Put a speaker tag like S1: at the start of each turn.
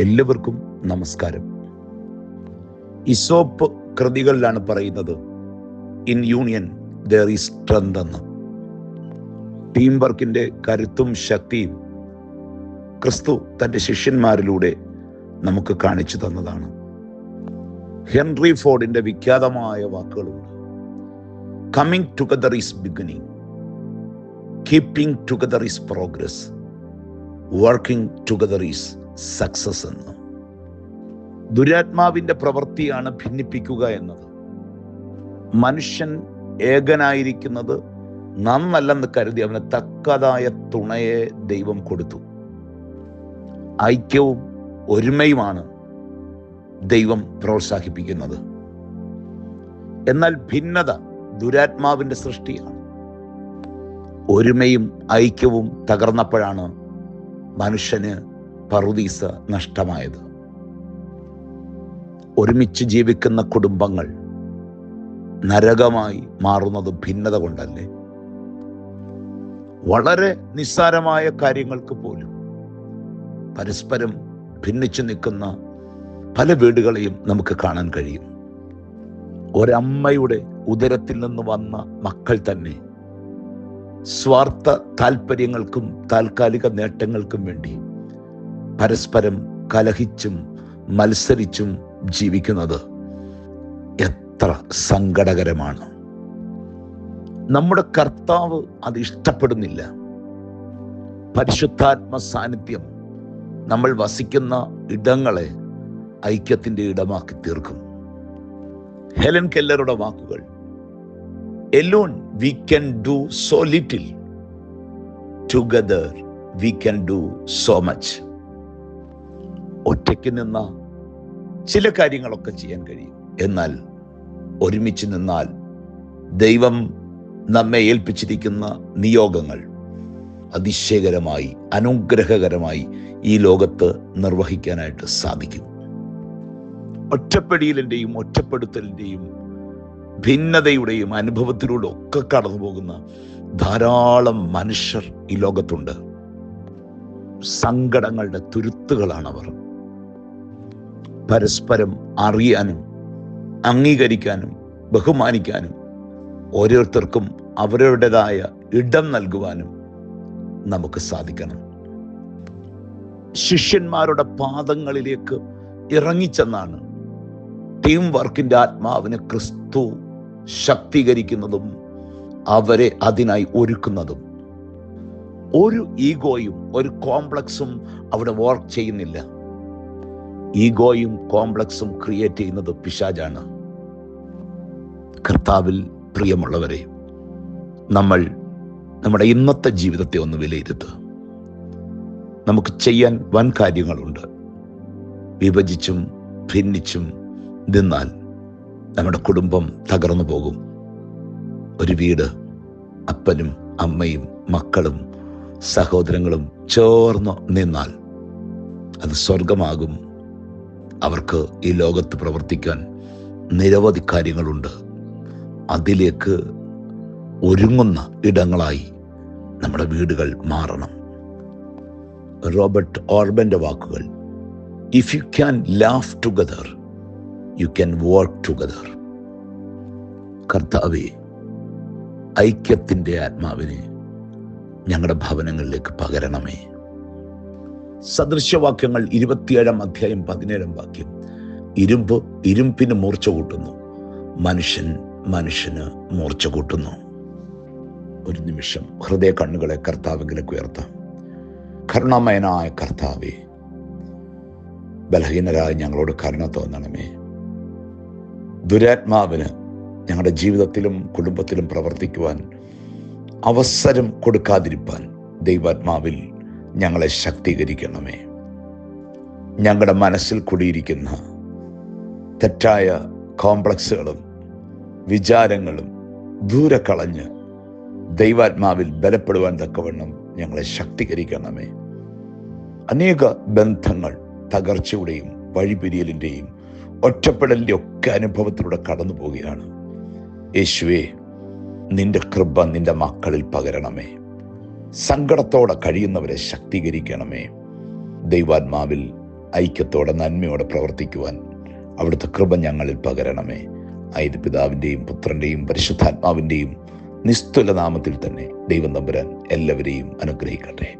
S1: എല്ലാവർക്കും നമസ്കാരം. ഇസോപ്പ് കൃതികളിലാണ് പറയുന്നത് in union there is strength എന്ന്. ടീം വർക്കിന്റെ കരുത്തും ശക്തിയും ക്രിസ്തു തന്റെ ശിഷ്യന്മാരിലൂടെ നമുക്ക് കാണിച്ചു തന്നതാണ്. ഹെൻറി ഫോർഡിന്റെ വിഖ്യാതമായ വാക്കുകളുണ്ട് coming together is beginning keeping together is progress working together is success എന്ന്. ദുരാത്മാവിന്റെ പ്രവൃത്തിയാണ് ഭിന്നിപ്പിക്കുക എന്നത്. മനുഷ്യൻ ഏകനായിരിക്കുന്നത് നന്നല്ലെന്ന് കരുതി അവന് തക്കതായ തുണയെ ദൈവം കൊടുത്തു. ഐക്യവും ഒരുമയുമാണ് ദൈവം പ്രോത്സാഹിപ്പിക്കുന്നത്. എന്നാൽ ഭിന്നത ദുരാത്മാവിന്റെ സൃഷ്ടിയാണ്. ഒരുമയും ഐക്യവും തകർന്നപ്പോഴാണ് മനുഷ്യന് പറുദീസ നഷ്ടമായത്. ഒരുമിച്ച് ജീവിക്കുന്ന കുടുംബങ്ങൾ നരകമായി മാറുന്നത് ഭിന്നത കൊണ്ടല്ലേ? വളരെ നിസ്സാരമായ കാര്യങ്ങൾക്ക് പോലും പരസ്പരം ഭിന്നിച്ചു നിൽക്കുന്ന പല വീടുകളെയും നമുക്ക് കാണാൻ കഴിയും. ഒരമ്മയുടെ ഉദരത്തിൽ നിന്ന് വന്ന മക്കൾ തന്നെ സ്വാർത്ഥ താല്പര്യങ്ങൾക്കും താൽക്കാലിക നേട്ടങ്ങൾക്കും വേണ്ടി പരസ്പരം കലഹിച്ചും മത്സരിച്ചും ജീവിക്കുന്നത് എത്ര സങ്കടകരമാണ്. നമ്മുടെ കർത്താവ് അത് ഇഷ്ടപ്പെടുന്നില്ല. പരിശുദ്ധാത്മ സാന്നിധ്യം നമ്മൾ വസിക്കുന്ന ഇടങ്ങളെ ഐക്യത്തിന്റെ ഇടമാക്കി തീർക്കും. ഹെലൻ കെല്ലറുടെ വാക്കുകൾ alone we can do so little together we can do so much ഒറ്റയ്ക്ക് നിന്ന ചില കാര്യങ്ങളൊക്കെ ചെയ്യാൻ കഴിയും. എന്നാൽ ഒരുമിച്ച് നിന്നാൽ ദൈവം നമ്മെ ഏൽപ്പിച്ചിരിക്കുന്ന നിയോഗങ്ങൾ അതിശയകരമായി അനുഗ്രഹകരമായി ഈ ലോകത്ത് നിർവഹിക്കാനായിട്ട് സാധിക്കും. ഒറ്റപ്പെടിയലിന്റെയും ഒറ്റപ്പെടുത്തലിന്റെയും ഭിന്നതയുടെയും അനുഭവത്തിലൂടെ ഒക്കെ കടന്നു പോകുന്ന ധാരാളം മനുഷ്യർ ഈ ലോകത്തുണ്ട്. സങ്കടങ്ങളുടെ തുരുത്തുകളാണവർ. പരസ്പരം അറിയാനും അംഗീകരിക്കാനും ബഹുമാനിക്കാനും ഓരോരുത്തർക്കും അവരുടേതായ ഇടം നൽകുവാനും നമുക്ക് സാധിക്കണം. ശിഷ്യന്മാരുടെ പാദങ്ങളിലേക്ക് ഇറങ്ങിച്ചെന്നാണ് ടീം വർക്കിന്റെ ആത്മാവിനെ ക്രിസ്തു ശക്തീകരിക്കുന്നതും അവരെ അതിനായി ഒരുക്കുന്നതും. ഒരു ഈഗോയും ഒരു കോംപ്ലക്സും അവിടെ വർക്ക് ചെയ്യുന്നില്ല. ഈഗോയും കോംപ്ലക്സും ക്രിയേറ്റ് ചെയ്യുന്നത് പിശാജാണ് കർത്താവിൽ പ്രിയമുള്ളവരെ നമ്മൾ നമ്മുടെ ഇന്നത്തെ ജീവിതത്തെ ഒന്ന് വിലയിരുത്തുക നമുക്ക് ചെയ്യാൻ വൻ കാര്യങ്ങളുണ്ട്. വിഭജിച്ചും ഭിന്നിച്ചും നിന്നാൽ നമ്മുടെ കുടുംബം തകർന്നു പോകും. ഒരു വീട് അപ്പനും അമ്മയും മക്കളും സഹോദരങ്ങളും ചേർന്ന് നിന്നാൽ അത് സ്വർഗമാകും അവർക്ക് ഈ ലോകത്ത് പ്രവർത്തിക്കാൻ നിരവധി കാര്യങ്ങളുണ്ട്. അതിലേക്ക് ഒരുങ്ങുന്ന ഇടങ്ങളായി നമ്മുടെ വീടുകൾ മാറണം. റോബർട്ട് ഓർബന്റെ വാക്കുകൾ if you can laugh together you can work together കർത്താവെ ഐക്യത്തിന്റെ ആത്മാവിനെ ഞങ്ങളുടെ ഭവനങ്ങളിലേക്ക് പകരണമേ. സദൃശ്യവാക്യങ്ങൾ ഇരുപത്തിയേഴാം അധ്യായം പതിനേഴാം വാക്യം. ഇരുമ്പ് ഇരുമ്പിന് മൂർച്ച കൂട്ടുന്നു. മനുഷ്യൻ മനുഷ്യന് മൂർച്ച കൂട്ടുന്നു. ഒരു നിമിഷം ഹൃദയ കണ്ണുകളെ കർത്താവിലേക്ക് ഉയർത്താം. കരുണാമയനായ കർത്താവേ ബലഹീനരായ ഞങ്ങളോട് കരുണ തോന്നണമേ. ദുരാത്മാവിന് ഞങ്ങളുടെ ജീവിതത്തിലും കുടുംബത്തിലും പ്രവർത്തിക്കുവാൻ അവസരം കൊടുക്കാതിരിപ്പാൻ ദൈവാത്മാവിൽ ഞങ്ങളെ ശക്തീകരിക്കണമേ. ഞങ്ങളുടെ മനസ്സിൽ കൂടിയിരിക്കുന്ന തെറ്റായ കോംപ്ലക്സുകളും വിചാരങ്ങളും ദൂരെ കളഞ്ഞ് ദൈവാത്മാവിൽ ബലപ്പെടുവാൻ തക്കവണ്ണം ഞങ്ങളെ ശക്തീകരിക്കണമേ. അനേക ബന്ധങ്ങൾ തകർച്ചയുടെയും വഴിപിരിയലിന്റെയും ഒറ്റപ്പെടലിന്റെ ഒക്കെ അനുഭവത്തിലൂടെ കടന്നു പോവുകയാണ് യേശുവേ നിന്റെ കൃപ നിന്റെ മക്കളിൽ പകരണമേ. സങ്കടത്തോടെ കഴിയുന്നവരെ ശക്തീകരിക്കണമേ. ദൈവാത്മാവിൽ ഐക്യത്തോടെ നന്മയോടെ പ്രവർത്തിക്കുവാൻ അവിടുത്തെ കൃപ ഞങ്ങളിൽ പകരണമേ. ആയത് പിതാവിന്റെയും പുത്രന്റെയും പരിശുദ്ധാത്മാവിന്റെയും നിസ്തുല നാമത്തിൽ തന്നെ ദൈവം തമ്പുരാൻ എല്ലാവരെയും അനുഗ്രഹിക്കട്ടെ.